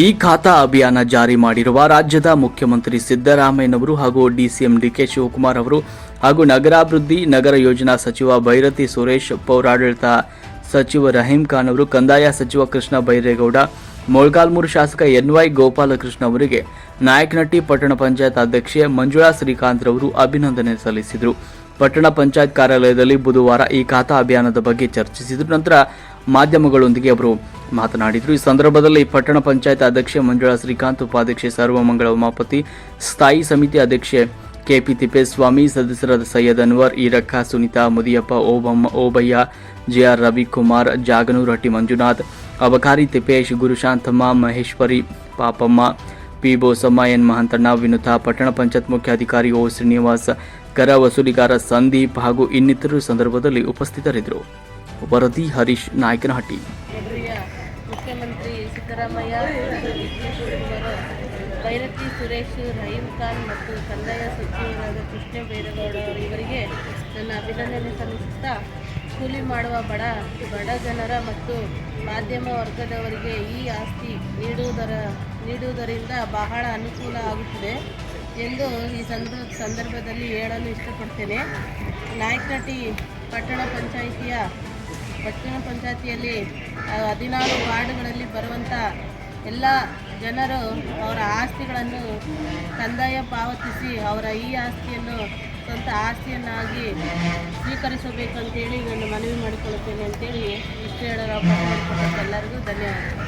ಈ ಖಾತಾ ಅಭಿಯಾನ ಜಾರಿ ಮಾಡಿರುವ ರಾಜ್ಯದ ಮುಖ್ಯಮಂತ್ರಿ ಸಿದ್ದರಾಮಯ್ಯನವರು ಹಾಗೂ ಡಿಸಿಎಂ ಡಿಕೆ ಶಿವಕುಮಾರ್ ಅವರು ಹಾಗೂ ನಗರಾಭಿವೃದ್ಧಿ ನಗರ ಯೋಜನಾ ಸಚಿವ ಭೈರತಿ ಸುರೇಶ್, ಪೌರಾಡಳಿತ ಸಚಿವ ರಹೀಂ ಖಾನ್ ಅವರು, ಕಂದಾಯ ಸಚಿವ ಕೃಷ್ಣ ಬೈರೇಗೌಡ ಮೊಳಗಾಲ್ಮೂರು ಶಾಸಕ ಎನ್ವೈ ಗೋಪಾಲಕೃಷ್ಣ ಅವರಿಗೆ ನಾಯಕನಟ್ಟಿ ಪಟ್ಟಣ ಪಂಚಾಯತ್ ಅಧ್ಯಕ್ಷೆ ಮಂಜುಳಾ ಶ್ರೀಕಾಂತ್ ರವರು ಅಭಿನಂದನೆ ಸಲ್ಲಿಸಿದರು. ಪಟ್ಟಣ ಪಂಚಾಯತ್ ಕಾರ್ಯಾಲಯದಲ್ಲಿ ಬುಧವಾರ ಈ ಖಾತಾ ಅಭಿಯಾನದ ಬಗ್ಗೆ ಚರ್ಚಿಸಿದ ನಂತರ ಮಾಧ್ಯಮಗಳೊಂದಿಗೆ ಅವರು ಮಾತನಾಡಿದರು. ಈ ಸಂದರ್ಭದಲ್ಲಿ ಪಟ್ಟಣ ಪಂಚಾಯತ್ ಅಧ್ಯಕ್ಷೆ ಮಂಜುಳಾ ಶ್ರೀಕಾಂತ್, ಉಪಾಧ್ಯಕ್ಷೆ ಸರ್ವಮಂಗಳ ಉಮಾಪತಿ ಸ್ಥಾಯಿ ಸಮಿತಿ ಅಧ್ಯಕ್ಷೆ ಕೆಪಿ ತಿಪ್ಪೇಸ್ವಾಮಿ, ಸದಸ್ಯರಾದ ಸೈಯದ್ ಅನ್ವರ್, ಈರಕ್ಕ, ಸುನೀತಾ, ಮುದಿಯಪ್ಪ ಓಬಮ್ಮ ಓಬಯ್ಯ, ಜೆಆರ್ ರವಿಕುಮಾರ್ ಜಾಗನೂರಹಟ್ಟಿ ಮಂಜುನಾಥ್, ಅಬಕಾರಿ ತಿಪ್ಪೇಶ್ ಗುರುಶಾಂತಮ್ಮ ಮಹೇಶ್ವರಿ, ಪಾಪಮ್ಮ ಪಿ ಬೋಸಮ್ಮ ಎನ್ ಮಹಂತಣ್ಣ, ವಿನುತಾ, ಪಟ್ಟಣ ಪಂಚಾಯತ್ ಮುಖ್ಯಾಧಿಕಾರಿ ಓ ಶ್ರೀನಿವಾಸ್, ಕರ ವಸೂಲಿಗಾರ ಸಂದೀಪ್ ಹಾಗೂ ಇನ್ನಿತರರು ಸಂದರ್ಭದಲ್ಲಿ ಉಪಸ್ಥಿತರಿದ್ದರು. ವರದಿ ಹರೀಶ್, ನಾಯಕನಹಟ್ಟಿ. ಮುಖ್ಯಮಂತ್ರಿ ಸಿದ್ದರಾಮಯ್ಯ ಭೈರತಿ ಸುರೇಶ್, ರಹೀಂ ಖಾನ್ ಮತ್ತು ಕಂದಾಯ ಸಚಿವರಾದ ಕೃಷ್ಣ ಬೈರೇಗೌಡ ಇವರಿಗೆ ನನ್ನ ಅಭಿನಂದನೆ ಸಲ್ಲಿಸುತ್ತಾ ಕೂಲಿ ಮಾಡುವ ಬಡ ಬಡ ಜನರ ಮತ್ತು ಮಾಧ್ಯಮ ವರ್ಗದವರಿಗೆ ಈ ಆಸ್ತಿ ನೀಡುವುದರ, ನೀಡುವುದರಿಂದ ಬಹಳ ಅನುಕೂಲ ಆಗುತ್ತದೆ ಎಂದು ಈ ಸಂದರ್ಭ, ಸಂದರ್ಭದಲ್ಲಿ ಹೇಳಲು ಇಷ್ಟಪಡ್ತೇನೆ. ನಾಯಕನಟಿ ಪಟ್ಟಣ ಪಂಚಾಯಿತಿಯ ಪಟ್ಟಣ ಪಂಚಾಯತಿಯಲ್ಲಿ ಹದಿನಾರು ವಾರ್ಡ್ಗಳಲ್ಲಿ ಬರುವಂಥ ಎಲ್ಲ ಜನರು ಅವರ ಆಸ್ತಿಗಳನ್ನು ಕಂದಾಯ ಪಾವತಿಸಿ ಅವರ ಈ ಆಸ್ತಿಯನ್ನು ಸ್ವಂತ ಆಸ್ತಿಯನ್ನಾಗಿ ಸ್ವೀಕರಿಸಬೇಕಂತೇಳಿ ನಾನು ಮನವಿ ಮಾಡಿಕೊಳ್ಳುತ್ತೇನೆ ಅಂತೇಳಿ ಇಷ್ಟು ಹೇಳಲು ಅವಕಾಶ ಎಲ್ಲರಿಗೂ ಧನ್ಯವಾದಗಳು.